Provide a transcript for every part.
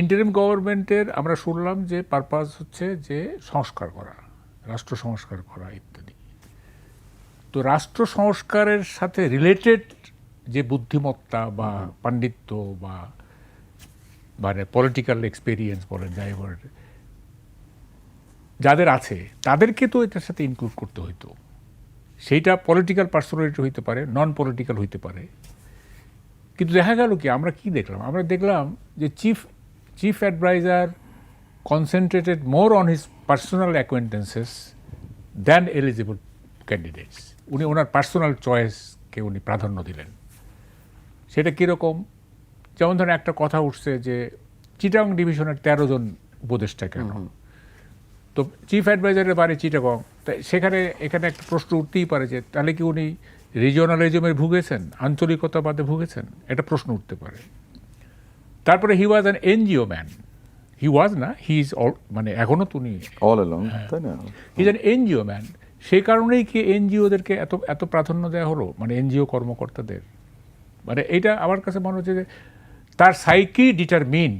Interim গভর্নমেন্টের আমরা শুনলাম যে পারপাস হচ্ছে যে সংস্কার করা, রাষ্ট্র সংস্কার করা ইত্যাদি। তো রাষ্ট্র সংস্কারের সাথে রিলেটেড যে বুদ্ধিমত্তা বা পাণ্ডিত্য বা মানে পলিটিক্যাল এক্সপেরিয়েন্স বলেন, যাই বলেন, যাদের আছে, তাদেরকে তো এটার সাথে ইনক্লুড করতে হইতো। সেইটা পলিটিক্যাল পার্সোনালিটি হইতে পারে নন পলিটিক্যাল হইতে পারে। কিন্তু দেখা গেল কি, আমরা কি দেখলাম? আমরা দেখলাম যে chief chief adviser concentrated more on his personal acquaintances than eligible candidates উনি ওনার পার্সোনাল চয়েসকে উনি প্রাধান্য দিলেন। সেটা কীরকম? যেমন ধরেন একটা কথা উঠছে যে চিটাং ডিভিশনের তেরো জন উপদেষ্টা কেন? তো চিফ অ্যাডভাইজারের বাড়ি চিটাগং। তাই সেখানে এখানে একটা প্রশ্ন উঠতেই পারে যে তাহলে কি উনি রিজিওনালিজমে ভুগেছেন? আঞ্চলিকতাবাদে ভুগেছেন? এটা প্রশ্ন উঠতে পারে। তারপরে he was an NGO man he was না হি ইজ অল মানে এখনও তো উনি অল এলং তাই না? He is an NGO man সেই কারণেই কি এনজিওদেরকে এত এত প্রাধান্য দেওয়া হলো? মানে এনজিও কর্মকর্তাদের। মানে এটা আমার কাছে মনে হচ্ছে যে তার psyche determine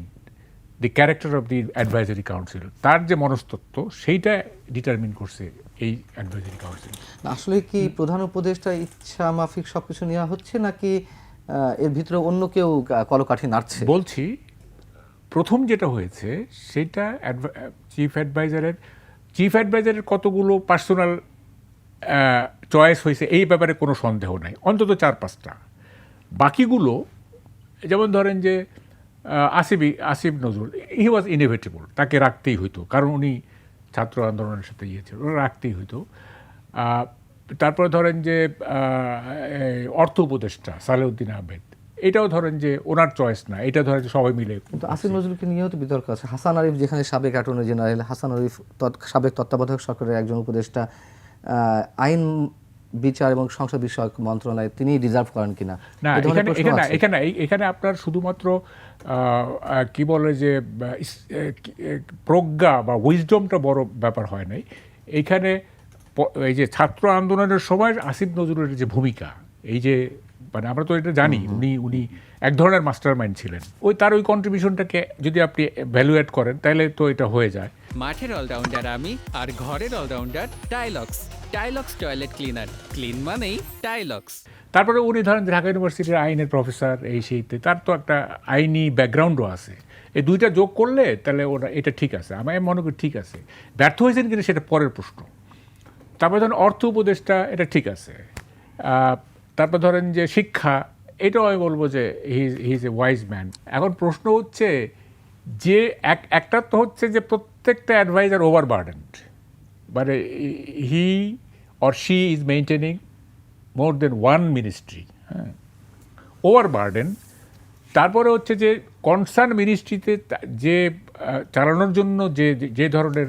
the character of the advisory council তার যে মনস্তত্ত্ব সেইটা ডিটারমিন করছে এই অ্যাডভাইজারি কাউন্সিল আসলে কি প্রধান উপদেষ্টা ইচ্ছা মাফিক সবকিছু নেওয়া হচ্ছে নাকি এর ভিতরে অন্য কেউ কলকাঠি নাড়ছে। বলছি, প্রথম যেটা হয়েছে, সেটা চিফ অ্যাডভাইজারের চিফ অ্যাডভাইজারের কতগুলো পার্সোনাল চয়েস হয়েছে, এই ব্যাপারে কোনো সন্দেহ নাই। অন্তত চার পাঁচটা। বাকিগুলো, যেমন ধরেন যে আসিফি, আসিফ নজরুল হি ওয়াজ ইনোভেটেবল তাকে রাখতেই হইতো, কারণ উনি ছাত্র আন্দোলনের সাথে ইয়ে ছিল রাখতেই হইতো। তারপরে ধরেন যে অর্থ উপদেষ্টা সালেউদ্দিন আহমেদ এটাও ধরেন যে ওনার চয়েস না এটা ধরেন যে সবাই মিলে কিন্তু আসিফ নজরুলকে নিয়েও তো বিতর্ক আছে। হাসান আরিফ যেখানে সাবেক অ্যাটর্নি জেনারেল হাসান আরিফ সাবেক তত্ত্বাবধায়ক সরকারের একজন উপদেষ্টা আইন বিচার এবং সংসদ বিষয়ক মন্ত্রণালয় তিনি ডিজার্ভ করেন কিনা? না এখানে এখানে এখানে এখানে আপনার শুধুমাত্র কি বলে যে প্রজ্ঞা বা উইজডমটা বড় ব্যাপার হয় নাই। এইখানে প- এই যে ছাত্র আন্দোলনের সময় আসিফ নজরুলের যে ভূমিকা এই যে মানে আমরা তো এটা জানি উনি উনি এক ধরনের মাস্টার মাইন্ড ছিলেন। ওই তার ওই কন্ট্রিবিউশনটাকে যদি আপনি ভ্যালুয়েট করেন তাহলে তো এটা হয়ে যায়। মাঠের অলরাউন্ডার আমি আর ঘরের allrounder Tylox Tylox toilet cleaner clean মানেই টাইলক্স তারপরে উনি ধরেন ঢাকা ইউনিভার্সিটির আইনের প্রফেসর এই সেইতে তার তো একটা আইনি ব্যাকগ্রাউন্ডও আছে। এই দুইটা যোগ করলে তাহলে ওরা এটা ঠিক আছে। আমি মনে করি ঠিক আছে। ব্যর্থ হয়েছেন কিনা সেটা পরের প্রশ্ন। তারপরে ধরেন অর্থ উপদেষ্টা এটা ঠিক আছে। তারপর ধরেন যে শিক্ষা এটাও আমি বলব যে he is a wise man. এখন প্রশ্ন হচ্ছে যে এক একটা তো হচ্ছে যে প্রত্যেকটা অ্যাডভাইজার ওভার বার্ডেন্ড মানে he or she is maintaining more than one ministry হ্যাঁ। ওভার বার্ডেন তারপরে হচ্ছে যে কনসার্ন মিনিস্ট্রিতে যে চালানোর জন্য যে- যে ধরনের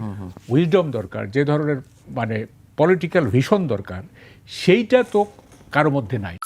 উইজডম দরকার যে ধরনের মানে পলিটিক্যাল ভিশন দরকার সেইটা তো কারও মধ্যে নাই।